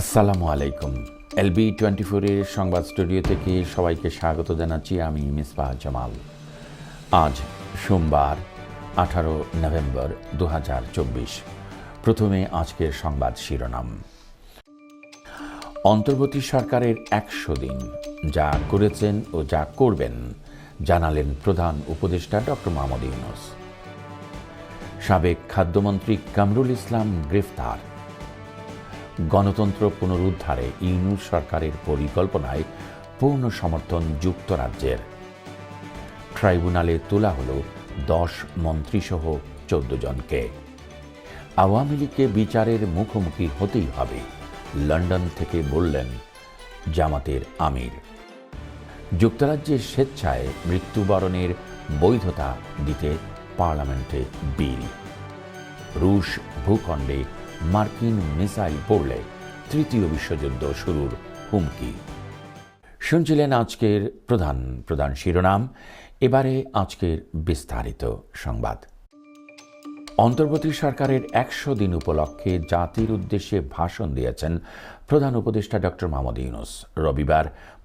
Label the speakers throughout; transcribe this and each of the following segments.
Speaker 1: আসসালামু আলাইকুম। LB twenty ফোরের সংবাদ স্টুডিও থেকে সবাইকে স্বাগত জানাচ্ছি আমি মিসবাহ জামাল। আজ সোমবার, আঠারো নভেম্বর দু হাজার চব্বিশ। প্রথমে আজকের সংবাদ শিরোনাম। অন্তর্বর্তী সরকারের একশো দিন। যা করেছেন ও যা করবেন, জানালেন প্রধান উপদেষ্টা ডক্টর মোহাম্মদ ইউনুস। সাবেক খাদ্যমন্ত্রী কামরুল ইসলাম গ্রেফতার। গণতন্ত্র পুনরুদ্ধারে ইউনুস সরকারের পরিকল্পনায় পূর্ণ সমর্থন যুক্তরাজ্যের। ট্রাইব্যুনালে তোলা হল দশ মন্ত্রীসহ চোদ্দ জনকে। আওয়ামী লীগকে বিচারের মুখোমুখি হতেই হবে, লন্ডন থেকে বললেন জামাতের আমির। যুক্তরাজ্যের স্বেচ্ছায় মৃত্যুবরণের বৈধতা দিতে পার্লামেন্টে বিল। রুশ ভূখণ্ডে মার্কিন মিসাইল পড়লে তৃতীয় বিশ্বযুদ্ধ শুরুর হুমকি। শুনছিলেন আজকের প্রধান প্রধান শিরোনাম। এবারে আজকের বিস্তারিত সংবাদ। অন্তর্বর্তী সরকারের একশো দিন উপলক্ষে জাতির উদ্দেশ্যে ভাষণ দিয়েছেন প্রধান উপদেষ্টা ডক্টর মোহাম্মদ ইউনুস। রবিবার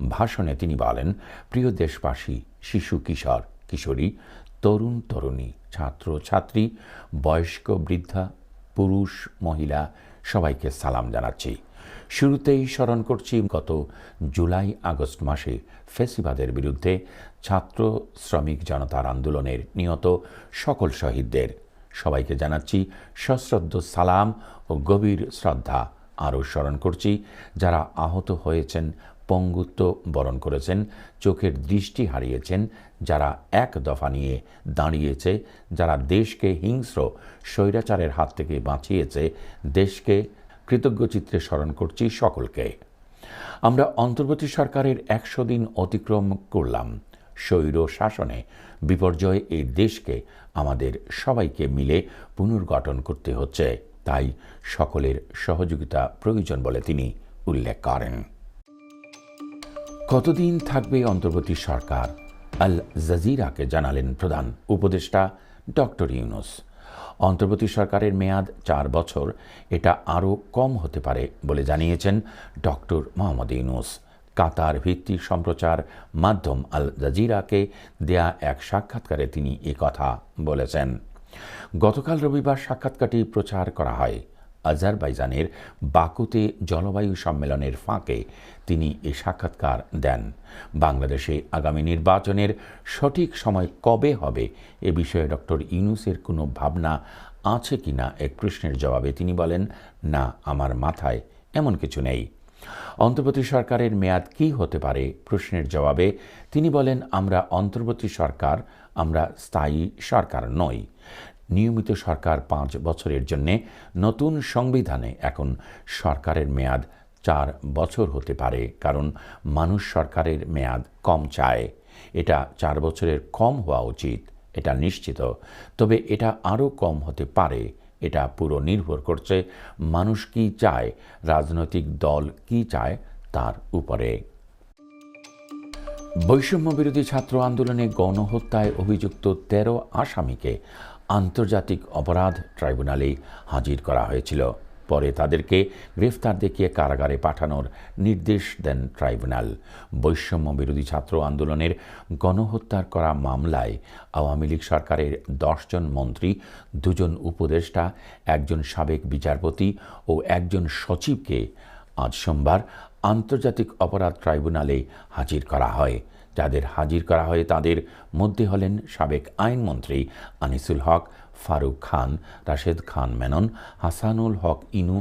Speaker 1: ভাষণে তিনি বলেন, প্রিয় দেশবাসী, শিশু, কিশোর, কিশোরী, তরুণ, তরুণী, ছাত্র, ছাত্রী, বয়স্ক, বৃদ্ধা পুরুষ, মহিলা, সবাইকে সালাম জানাচ্ছি। শুরুতেই স্মরণ করছি, গত জুলাই আগস্ট মাসে ফেসিবাদের বিরুদ্ধে ছাত্র শ্রমিক জনতার আন্দোলনের নিহত সকল শহীদদের। সবাইকে জানাচ্ছি সশ্রদ্ধ সালাম ও গভীর শ্রদ্ধা। আরও স্মরণ করছি, যারা আহত হয়েছেন পঙ্গুত্ব বরণ করেছেন, চোখের দৃষ্টি হারিয়েছেন, যারা এক দফা নিয়ে দাঁড়িয়েছে, যারা দেশকে হিংস্র, স্বৈরাচারের হাত থেকে বাঁচিয়েছে, দেশকে কৃতজ্ঞচিত্রে স্মরণ করছি সকলকে। আমরা অন্তর্বর্তী সরকারের একশো দিন অতিক্রম করলাম। স্বৈর শাসনে বিপর্যয় এই দেশকে, আমাদের সবাইকে মিলে পুনর্গঠন করতে হচ্ছে। তাই সকলের সহযোগিতা প্রয়োজন বলে তিনি উল্লেখ করেন। কতদিন থাকবে অন্তর্বর্তী সরকার? আল জাজিরাকে জানালেন প্রধান উপদেষ্টা ডক্টর ইউনুস। অন্তর্বর্তী সরকারের মেয়াদ চার বছর, এটা আরও কম হতে পারে বলে জানিয়েছেন ডক্টর মোহাম্মদ ইউনুস। কাতার ভিত্তিক সম্প্রচার মাধ্যম আল জাজিরাকে দেয়া এক সাক্ষাৎকারে তিনি কথা বলেছেন। গতকাল রবিবার সাক্ষাৎকারটি প্রচার করা হয়। আজারবাইজানের বাকুতে জলবায়ু সম্মেলনের ফাঁকে তিনি এ সাক্ষাৎকার দেন। বাংলাদেশে আগামী নির্বাচনের সঠিক সময় কবে হবে এ বিষয়ে ডক্টর ইউনুসের কোনো ভাবনা আছে কিনা এক প্রশ্নের জবাবে তিনি বলেন, না, আমার মাথায় এমন কিছু নেই। অন্তর্বর্তী সরকারের মেয়াদ কি হতে পারে প্রশ্নের জবাবে তিনি বলেন, আমরা অন্তর্বর্তী সরকার, আমরা স্থায়ী সরকার নই। নিয়মিত সরকার পাঁচ বছরের জন্যে নতুন সংবিধানে এখন সরকারের মেয়াদ চার বছর হতে পারে, কারণ মানুষ সরকারের মেয়াদ কম চায়। এটা চার বছরের কম হওয়া উচিত, এটা নিশ্চিত। তবে এটা আরও কম হতে পারে, এটা পুরো নির্ভর করছে মানুষ কি চায়, রাজনৈতিক দল কি চায় তার উপরে। বৈষম্য বিরোধী ছাত্র আন্দোলনে গণহত্যায় অভিযুক্ত তেরো আসামিকে আন্তর্জাতিক অপরাধ ট্রাইব্যুনালে হাজির করা হয়েছিল। পরে তাদেরকে গ্রেফতার দেখিয়ে কারাগারে পাঠানোর নির্দেশ দেন ট্রাইব্যুনাল। বৈষম্য বিরোধী ছাত্র আন্দোলনের গণহত্যার করা মামলায় আওয়ামী লীগ সরকারের দশজন মন্ত্রী, দুজন উপদেষ্টা, একজন সাবেক বিচারপতি ও একজন সচিবকে আজ সোমবার আন্তর্জাতিক অপরাধ ট্রাইব্যুনালে হাজির করা হয়। যাদের হাজির করা হয় তাদের মধ্যে হলেন সাবেক আইনমন্ত্রী আনিসুল হক, ফারুক খান, রাশেদ খান মেনন, হাসানুল হক ইনু,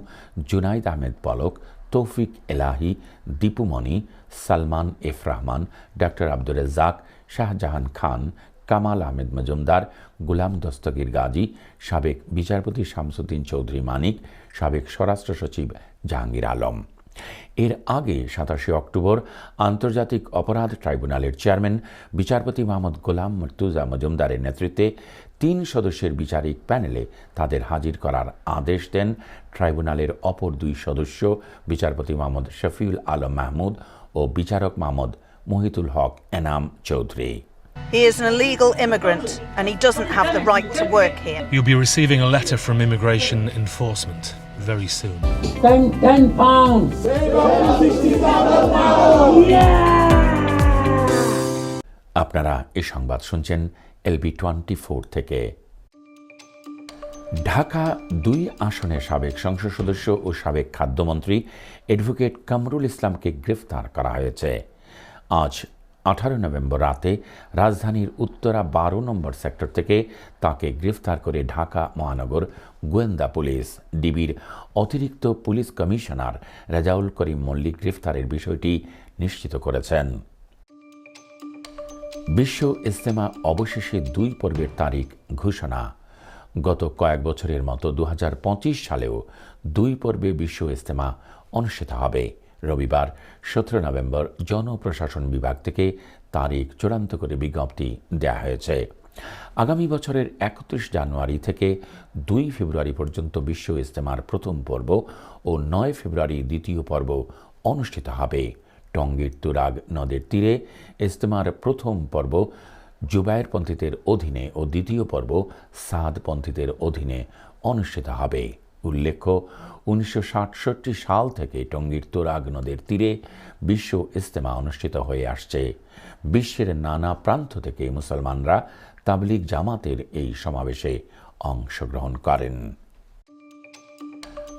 Speaker 1: জুনাইদ আহমেদ পলক, তৌফিক এলাহি দীপুমণি সালমান এফ রহমান, ডাক্তার আব্দুর রাজ্জাক, শাহজাহান খান, কামাল আহমেদ মজুমদার, গুলাম দস্তগীর গাজী, সাবেক বিচারপতি শামসুদ্দিন চৌধুরী মানিক, সাবেক স্বরাষ্ট্র সচিব জাহাঙ্গীর আলম। এর আগে সাতাশে অক্টোবর আন্তর্জাতিক অপরাধ ট্রাইব্যুনালের চেয়ারম্যান বিচারপতি মোহাম্মদ গোলাম মর্তুজা মজুমদারের নেতৃত্বে তিন সদস্যের বিচারিক প্যানেলে তাদের হাজির করার আদেশ দেন ট্রাইব্যুনালের অপর দুই সদস্য বিচারপতি মোহাম্মদ শফিউল আলম মাহমুদ ও বিচারক মোহাম্মদ মহিতুল হক Enam Chowdhury
Speaker 2: He is an illegal immigrant and he doesn't have the right to work here.
Speaker 3: You'll be receiving a letter from Immigration Enforcement. Very soon.
Speaker 4: Ten, 10 pounds.
Speaker 1: আপনারা এই সংবাদ শুনছেন এলবি টোয়েন্টি ফোর থেকে ঢাকা দুই আসনের সাবেক সংসদ সদস্য ও সাবেক খাদ্যমন্ত্রী অ্যাডভোকেট কামরুল ইসলামকে গ্রেফতার করা হয়েছে আজ আঠারো নভেম্বর রাতে রাজধানীর উত্তরা বারো নম্বর সেক্টর থেকে তাকে গ্রেফতার করে ঢাকা মহানগর গোয়েন্দা পুলিশ। ডিবির অতিরিক্ত পুলিশ কমিশনার রেজাউল করিম মল্লিক গ্রেফতারের বিষয়টি নিশ্চিত করেছেন। বিশ্ব ইস্তেমা অবশেষে দুই পর্বের তারিখ ঘোষণা। গত কয়েক বছরের মতো দু হাজার পঁচিশ সালেও দুই পর্বে বিশ্ব ইস্তেমা অনুষ্ঠিত হবে। রবিবার সতেরো নভেম্বর জনপ্রশাসন বিভাগ থেকে তারিখ চূড়ান্ত করে বিজ্ঞপ্তি দেওয়া হয়েছে। আগামী বছরের একত্রিশ জানুয়ারি থেকে দুই ফেব্রুয়ারি পর্যন্ত বিশ্ব ইজতেমার প্রথম পর্ব ও নয় ফেব্রুয়ারি দ্বিতীয় পর্ব অনুষ্ঠিত হবে। টঙ্গীর তুরাগ নদের তীরে ইজতেমার প্রথম পর্ব জুবায়েরপন্থীদের অধীনে ও দ্বিতীয় পর্ব সাদপন্থীদের অধীনে অনুষ্ঠিত হবে। উল্লেখ্য, উনিশশো সাতষট্টি সাল থেকে টঙ্গীর তোরাগ নদের তীরে বিশ্ব ইজতেমা অনুষ্ঠিত হয়ে আসছে। বিশ্বের নানা প্রান্ত থেকে মুসলমানরা তাবলিগ জামাতের এই সমাবেশে অংশগ্রহণ করেন।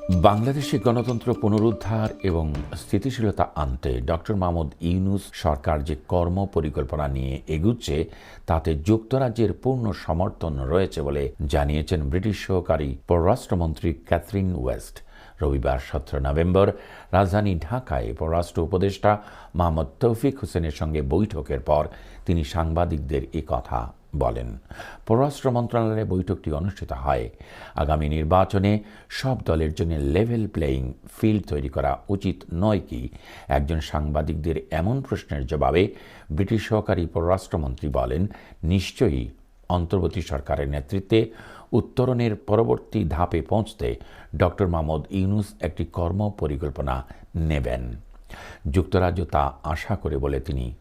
Speaker 1: বাংলাদেশে গণতন্ত্র পুনরুদ্ধার এবং স্থিতিশীলতা আনতে ডক্টর মাহমুদ ইউনুস সরকার যে কর্ম পরিকল্পনা নিয়ে এগুচ্ছে, তাতে যুক্তরাজ্যের পূর্ণ সমর্থন রয়েছে বলে জানিয়েছেন ব্রিটিশ সহকারী পররাষ্ট্রমন্ত্রী ক্যাথরিন ওয়েস্ট। রবিবার সতেরো নভেম্বর রাজধানী ঢাকায় পররাষ্ট্র উপদেষ্টা মোহাম্মদ তৌফিক হোসেনের সঙ্গে বৈঠকের পর তিনি সাংবাদিকদের এ কথা বলেন। পররাষ্ট্র মন্ত্রণালয়ে বৈঠকটি অনুষ্ঠিত হয়। আগামী নির্বাচনে সব দলের জন্য লেভেল প্লেয়িং ফিল্ড তৈরি করা উচিত নয় কি? একজন সাংবাদিকদের এমন প্রশ্নের জবাবে ব্রিটিশ সহকারী পররাষ্ট্রমন্ত্রী বলেন, নিশ্চয়ই অন্তর্বর্তী সরকারের নেতৃত্বে উত্তরণের পরবর্তী ধাপে পৌঁছতে ডক্টর মাহমুদ ইউনুস একটি কর্ম পরিকল্পনা নেবেন। যুক্তরাজ্য তা আশা করে বলে তিনি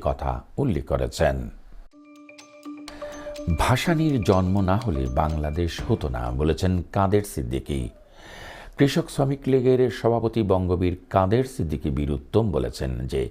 Speaker 1: কথা উল্লেখ করেছেন। ভাসানীর জন্ম না হলে বাংলাদেশ হতো না, বলেছেন কাদের সিদ্দিকী। কৃষক শ্রমিক লীগের সভাপতি বঙ্গবীর কাদের সিদ্দিকী বীর উত্তম বলেছেন যে,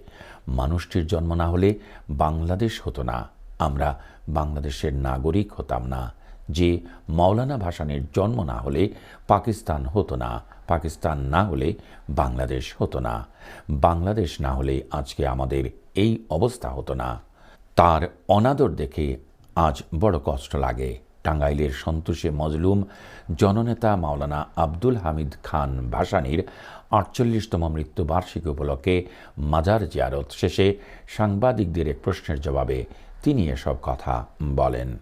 Speaker 1: মানুষটির জন্ম না হলে বাংলাদেশ হতো না, আমরা বাংলাদেশের নাগরিক হতাম না। যে মৌলানা ভাসানীর জন্ম না হলে পাকিস্তান হতো না, পাকিস্তান না হলে বাংলাদেশ হতো না, বাংলাদেশ না হলে আজকে আমাদের এই অবস্থা হতো না। তার অনাদর দেখে আজ বড় কষ্ট লাগে। টাঙ্গাইলের সন্তোষে মজলুম জননেতা মাওলানা আব্দুল হামিদ খান ভাসানীর আটচল্লিশতম মৃত্যুবার্ষিকী উপলক্ষে মাজার জিয়ারত শেষে সাংবাদিকদের এক প্রশ্নের জবাবে তিনি এসব কথা বলেন।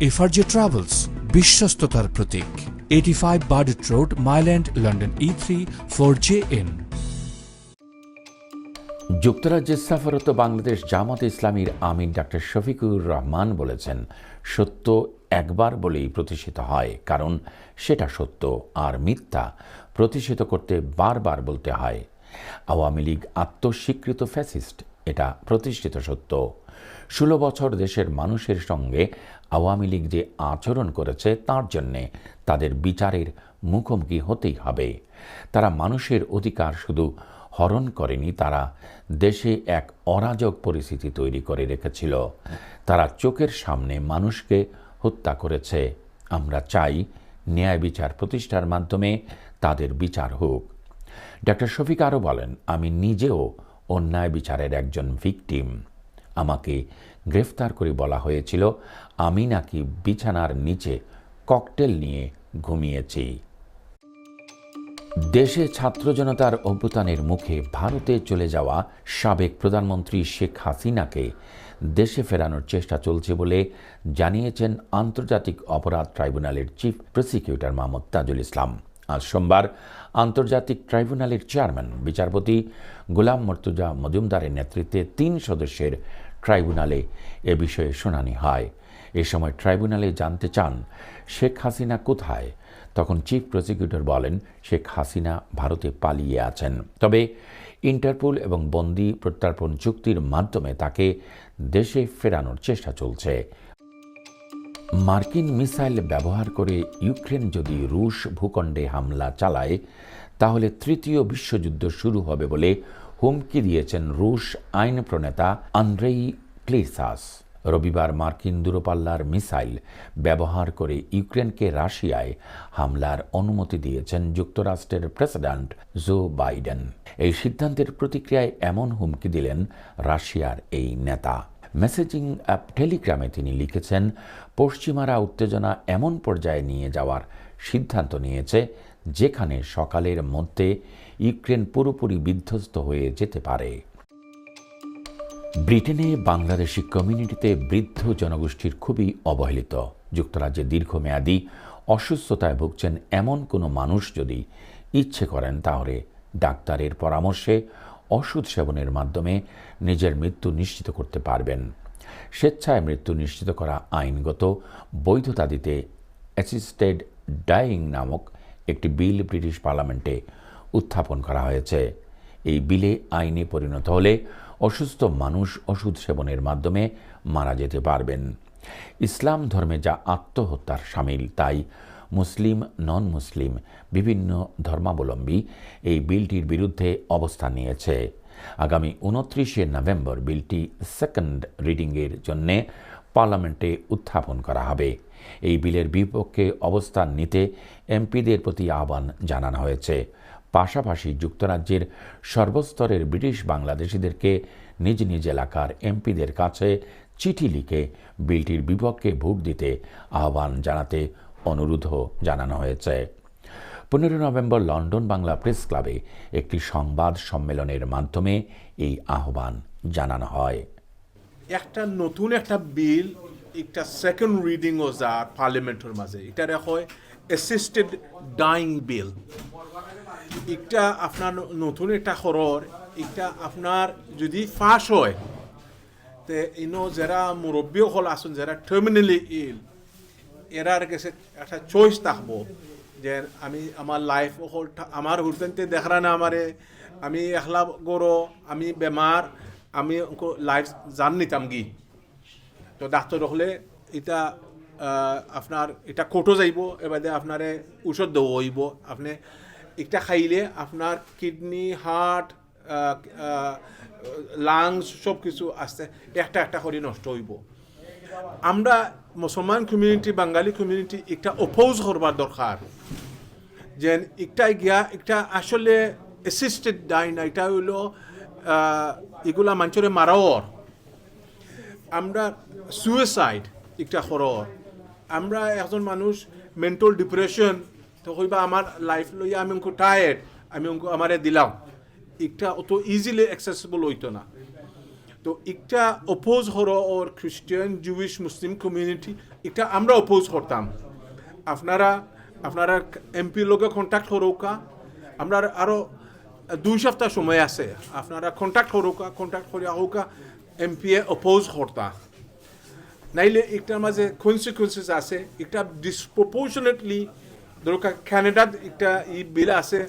Speaker 3: এফআরজে ট্রাভেলস, বিশ্বস্ততার প্রতীক eighty five Burdett road Mile End London E three four J N
Speaker 1: যুক্তরাজ্যের সফররত বাংলাদেশ জামাত ইসলামীর আমির ডাক্তার শফিকুর রহমান বলেছেন, সত্য একবার বলেই প্রতিষ্ঠিত হয়, কারণ সেটা সত্য আর মিথ্যা প্রতিষ্ঠিত করতে বারবার বলতে হয়। আওয়ামী লীগ আত্মস্বীকৃত ফ্যাসিস্ট, এটা প্রতিষ্ঠিত সত্য। ষোলো বছর দেশের মানুষের সঙ্গে আওয়ামী লীগ যে আচরণ করেছে, তার জন্যে তাদের বিচারের মুখোমুখি হতেই হবে। তারা মানুষের অধিকার শুধু হরণ করেনি তারা। দেশে এক অরাজক পরিস্থিতি তৈরি করে রেখেছিল। তারা চোখের সামনে মানুষকে হত্যা করেছে। আমরা চাই ন্যায় বিচার প্রতিষ্ঠার মাধ্যমে তাদের বিচার হোক। ডক্টর শফিক আরও বলেন, আমি নিজেও অন্যায় বিচারের একজন ভিকটিম। আমাকে গ্রেফতার করে বলা হয়েছিল, আমি নাকি বিছানার নিচে ককটেল নিয়ে ঘুমিয়েছি। দেশে ছাত্র জনতার অভ্যুত্থানের মুখে ভারতে চলে যাওয়া সাবেক প্রধানমন্ত্রী শেখ হাসিনাকে দেশে ফেরানোর চেষ্টা চলছে বলে জানিয়েছেন আন্তর্জাতিক অপরাধ ট্রাইব্যুনালের চিফ প্রসিকিউটর মোহাম্মদ তাজুল ইসলাম। আজ সোমবার আন্তর্জাতিক ট্রাইব্যুনালের চেয়ারম্যান, বিচারপতি গোলাম মর্তুজা মজুমদারের নেতৃত্বে তিন সদস্যের ট্রাইব্যুনালে এ বিষয়ে শুনানি হয়। এ সময় ট্রাইব্যুনালে জানতে চান, শেখ হাসিনা কোথায়? তখন চিফ প্রসিকিউটর বলেন, শেখ হাসিনা ভারতে পালিয়ে আছেন। তবে ইন্টারপোল এবং বন্দি প্রত্যার্পণ চুক্তির মাধ্যমে তাকে দেশে ফেরানোর চেষ্টা চলছে। মার্কিন মিসাইল ব্যবহার করে ইউক্রেন যদি রুশ ভূখণ্ডে হামলা চালায়, তাহলে তৃতীয় বিশ্বযুদ্ধ শুরু হবে বলে হুমকি দিয়েছেন রুশ আইন প্রণেতা আন্দ্রেই ক্লিসাস রবিবার মার্কিন দূরপাল্লার মিসাইল ব্যবহার করে ইউক্রেনকে রাশিয়ায় হামলার অনুমতি দিয়েছেন যুক্তরাষ্ট্রের প্রেসিডেন্ট জো বাইডেন। এই সিদ্ধান্তের প্রতিক্রিয়ায় এমন হুমকি দিলেন রাশিয়ার এই নেতা। মেসেজিং অ্যাপ টেলিগ্রামে তিনি লিখেছেন, পশ্চিমারা উত্তেজনা এমন পর্যায়ে নিয়ে যাওয়ার সিদ্ধান্ত নিয়েছে, যেখানে সকালের মধ্যে ইউক্রেন পুরোপুরি বিধ্বস্ত হয়ে যেতে পারে। ব্রিটেনে বাংলাদেশি কমিউনিটিতে বৃদ্ধ জনগোষ্ঠীর খুবই অবহেলিত। যুক্তরাজ্যে দীর্ঘমেয়াদী অসুস্থতায় ভুগছেন এমন কোনো মানুষ যদি ইচ্ছে করেন, তাহলে ডাক্তারের পরামর্শে ওষুধ সেবনের মাধ্যমে নিজের মৃত্যু নিশ্চিত করতে পারবেন। স্বেচ্ছায় মৃত্যু নিশ্চিত করা আইনগত বৈধতা দিতে অ্যাসিস্টেড ডাইং নামক একটি বিল ব্রিটিশ পার্লামেন্টে উত্থাপন করা হয়েছে। এই বিলে আইনে পরিণত হলে অসুস্থ মানুষ ওষুধ সেবনের মাধ্যমে মারা যেতে পারবেন। ইসলাম ধর্মে যা আত্মহত্যার সামিল, তাই মুসলিম নন মুসলিম বিভিন্ন ধর্মাবলম্বী এই বিলটির বিরুদ্ধে অবস্থান নিয়েছে। আগামী উনত্রিশে নভেম্বর বিলটি সেকেন্ড রিডিংয়ের জন্যে পার্লামেন্টে উত্থাপন করা হবে। এই বিলের বিপক্ষে অবস্থান নিতে এমপিদের প্রতি আহ্বান জানানো হয়েছে। পাশাপাশি যুক্তরাজ্যের সর্বস্তরের ব্রিটিশ বাংলাদেশিদেরকে নিজ নিজ এলাকার এমপিদের কাছে চিঠি লিখে বিলটির বিপক্ষে ভোট দিতে আহ্বান জানাতে অনুরোধও জানানো হয়েছে। পনেরো নভেম্বর লন্ডন বাংলা প্রেস ক্লাবে একটি সংবাদ সম্মেলনের মাধ্যমে এই আহ্বান জানানো হয়।
Speaker 5: একটা নতুন একটা বিল, একটা সেকেন্ড রিডিং ও যার পার্লামেন্টের মাঝে এটা হয় অ্যাসিস্টেড ডাইং বিল একটা আপনার নতুন একটা খরর এটা আপনার যদি ফাঁস হয়, তে ইনো যারা মুরব্বী হল আসুন যারা টার্মিনালি ইল এরার কাছে একটা চয়েস থাকব, যে আমি আমার লাইফ হল আমার হুরতেনতে দেখরা না আমারে আমি একলা গরো আমি বেমার আমি লাইফ জান নিতাম গি তো ডাক্তার হলে এটা আপনার এটা কোটো যাইব এবারে আপনারে ঔষধ দেওয়া হইব আপনি এটা খাইলে আপনার কিডনি, হার্ট লাংস সব কিছু আস্তে, একটা একটা করে নষ্ট হইব। আমরা মুসলমান কমিউনিটি বাঙালি কমিউনিটি একটা অপোজ করবার দরকার। যে একটা গিয়া, একটা আসলে অ্যাসিস্টেড ডাইন এটা হইল এগুলা মানুষের মারাওর আমরা সুইসাইড একটা খরর আমরা একজন মানুষ মেন্টাল ডিপ্রেশন তো হইবা আমার লাইফ লইয়া আমি অঙ্ক টায়ার্ড আমি অঙ্ক আমারে দিলাম। একটা অত ইজিলি অ্যাক্সেসিবল হইতো না। তো একটা অপোজ হর ওর খ্রিস্টান জুইশ মুসলিম কমিউনিটি এটা আমরা অপোজ করতাম আপনারা আপনারা এমপির লোকে কন্ট্যাক্ট করৌকা আমরা আরও দুই সপ্তাহ সময় আছে। আপনারা কন্ট্যাক্ট করৌকা কন্ট্যাক্ট করে আহৌকা এমপি এ অপোজ করতা নাইলে একটার মাঝে কনসিকুয়েন্সেস আছে। একটা ডিসপ্রপোর্শনেটলি দরকার ক্যানাডার একটা ই বিল আছে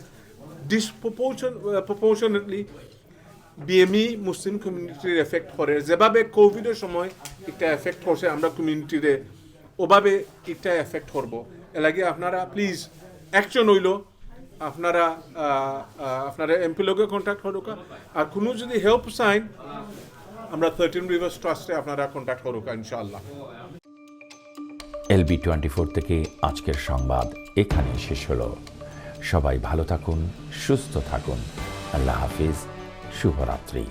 Speaker 5: ডিসপ্রপোর্শন প্রপোর্শনেটলি বিএমই মুসলিম কমিউনিটির এফেক্ট করে। যেভাবে কোভিডের সময় একটা এফেক্ট করছে, আমরা কমিউনিটিরে ওভাবে একটা এফেক্ট করব। এর লাগে আপনারা প্লিজ অ্যাকশন হইল। আপনারা আপনারা এমপি লোকে কন্ট্যাক্ট করুক। আর কোনো যদি হেল্প চাইন আমরা থার্টিন রিভার্স ট্রাস্টে আপনারা কন্ট্যাক্ট করুক, ইনশাআল্লাহ।
Speaker 1: এলবি টোয়েন্টি ফোর থেকে আজকের সংবাদ এখানেই শেষ হলো। সবাই ভালো থাকুন, সুস্থ থাকুন। আল্লাহ হাফিজ, শুভরাত্রি।